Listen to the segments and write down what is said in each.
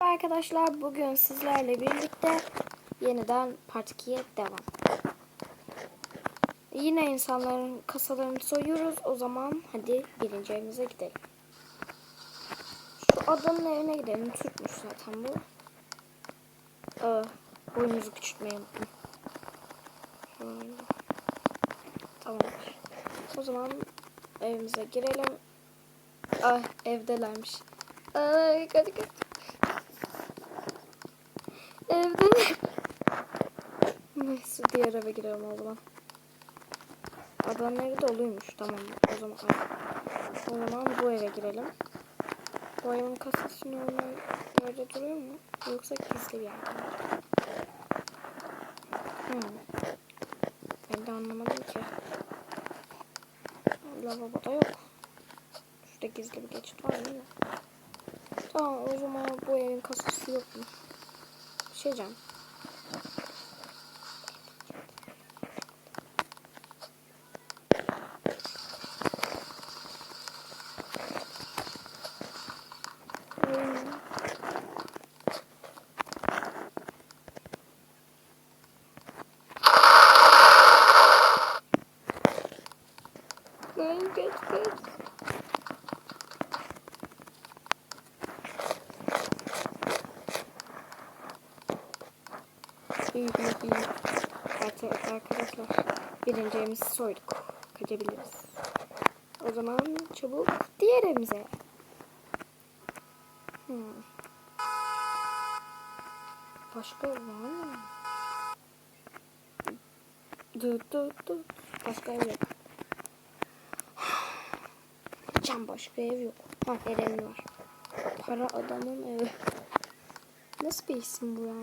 Arkadaşlar bugün sizlerle birlikte yeniden Part 2'ye devam. Yine insanların kasalarını soyuyoruz. O zaman hadi birinci evimize gidelim. Şu adamın evine gidelim. Türkmüş zaten bu. Ee, boyumuzu küçültmeyi unuttum. Tamam. O zaman evimize girelim. Ah evdelermiş. Ay hadi hadi. Evde. Neyse diğer eve girelim o zaman. Adamın evi doluymuş. Tamam o zaman. O zaman bu eve girelim. Bu evin kasası normal böyle duruyor mu? Yoksa gizli bir yerde mi? Hmm. Ben de anlamadım ki. Lavaboda yok. Şurada gizli bir geçit var değil mi? Tamam o zaman bu evin kasası yok mu? Bir şey diyeceğim. Hmm. Lan geç geç. İyi iyi iyi. Evet arkadaşlar. Birinci evimizi soyduk. Kaçabiliriz. O zaman çabuk diğer evimize. Hmm. Başka ev var mı? Dur dur dur. Başka ev yok. Can başka ev yok. Ha Eren var. Para adamın evi. Nasıl bir isim bu ya?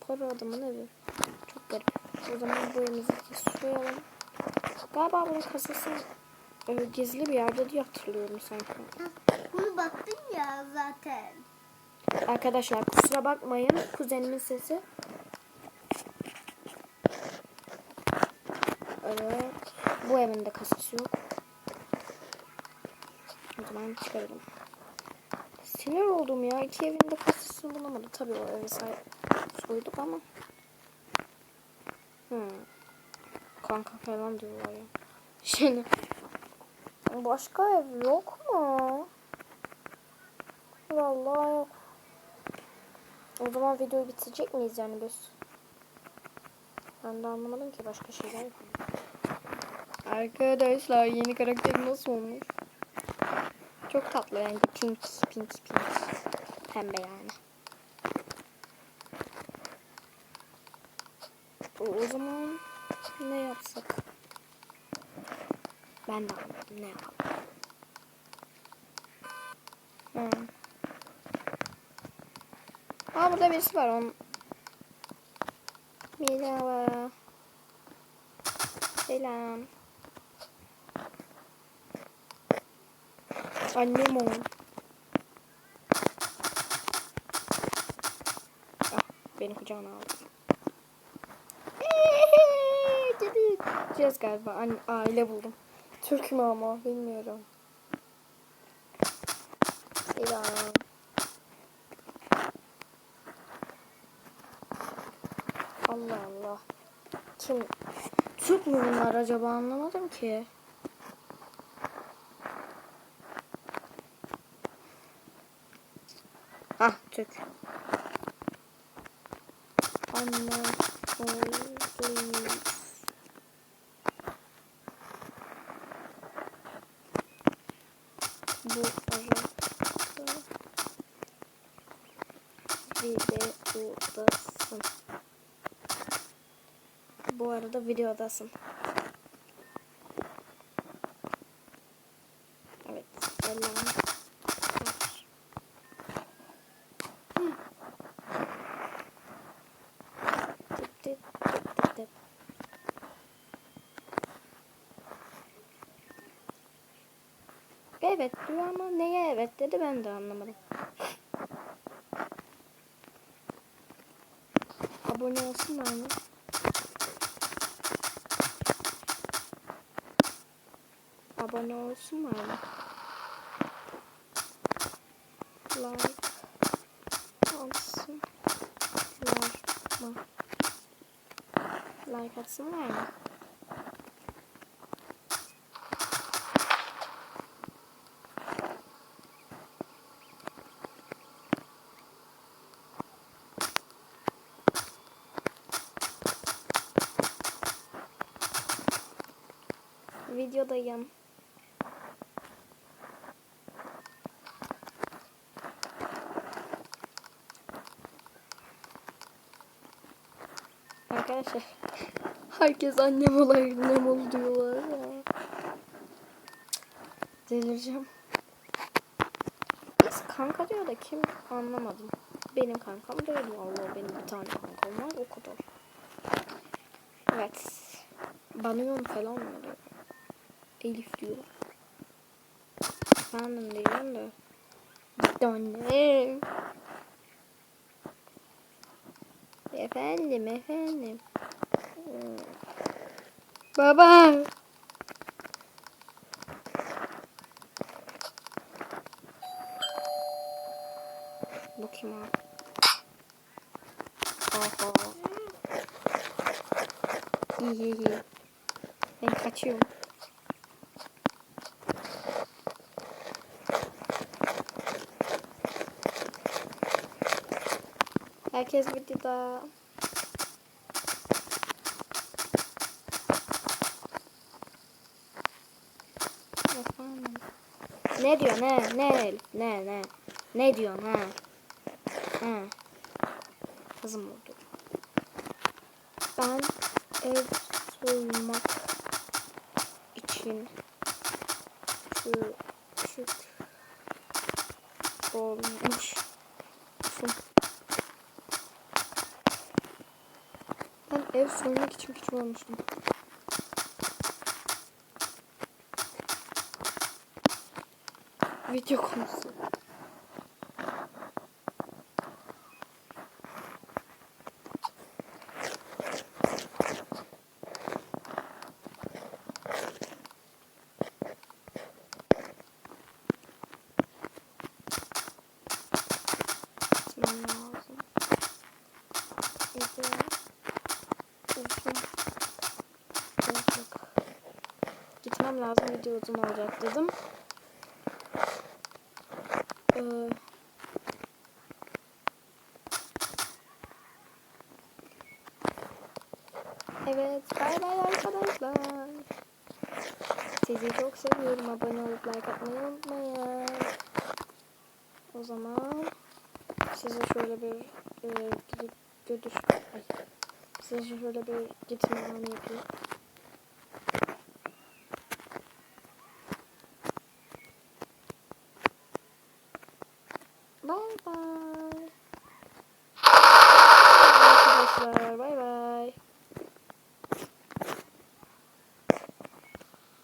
Para adamın evi. Çok garip. O zaman de soyalım. Galiba bunun kasası e, gizli bir yerde diye hatırlıyorum sanki. Bunu baktın ya zaten. Arkadaşlar kusura bakmayın. Kuzenimin sesi. Evet. Bu evin de kasası yok. O zaman çıkaralım. Sinir oldum ya. İki evin de kasasını bulamadım. Tabii o evi soyduk ama. Hmm. Kanka falan diyorlar ya. Şimdi. Başka ev yok mu? Vallahi yok. O zaman videoyu bitirecek miyiz yani biz? Ben de anlamadım ki başka şeyler yapalım. Arkadaşlar yeni karakter nasıl olmuş? Çok tatlı yani pink pink pink. Pembe yani. O, zaman ne yapsak? Ben de ne yapalım. Hmm. Aa burada birisi var onun. Merhaba. Selam. Annem o. Ah, beni kucağına aldı. Gideceğiz galiba. Anne, aile buldum. Türk mü ama bilmiyorum. Selam. Allah Allah. Kim? Türk mü bunlar acaba anlamadım ki. Hah Türk. Anne. please. Bu arada videodasın. Bu arada videodasın. Evet. Tıp. Evet diyor ama neye evet dedi ben de anlamadım. abone olsunlar mı? Abone olsunlar mı? Like olsun. Like mı? Like atsınlar mı? Videodayım. Arkadaşlar herkes annem ol annem ol diyorlar ya. Delireceğim. Biz kanka diyor da kim anlamadım. Benim kankam değil vallahi benim bir tane kankam var o kadar. Evet. Banıyorum falan mı diyor. Elif diyor. Efendim diyeceğim de. Gitti annem. Efendim efendim. Baba. Bakayım abi. Oho. İyi iyi iyi. Ben kaçıyorum. Herkes videoda. Efendim. Ne diyor ne ne ne ne ne diyorsun ha? Ha. Kızım oldu. Ben ev soymak için küçük olmuş. Ben ev soymak için küçük olmuştum. Video konusu. Gitmem lazım. Video uzun olacak. Gitmem lazım video uzun olacak dedim. Ee, evet, bay bay arkadaşlar. Sizi çok seviyorum. Abone olup like atmayı unutmayın. O zaman size şöyle bir e, gidip. Ay. Size şöyle bir gitme anı yapayım. 바이바이.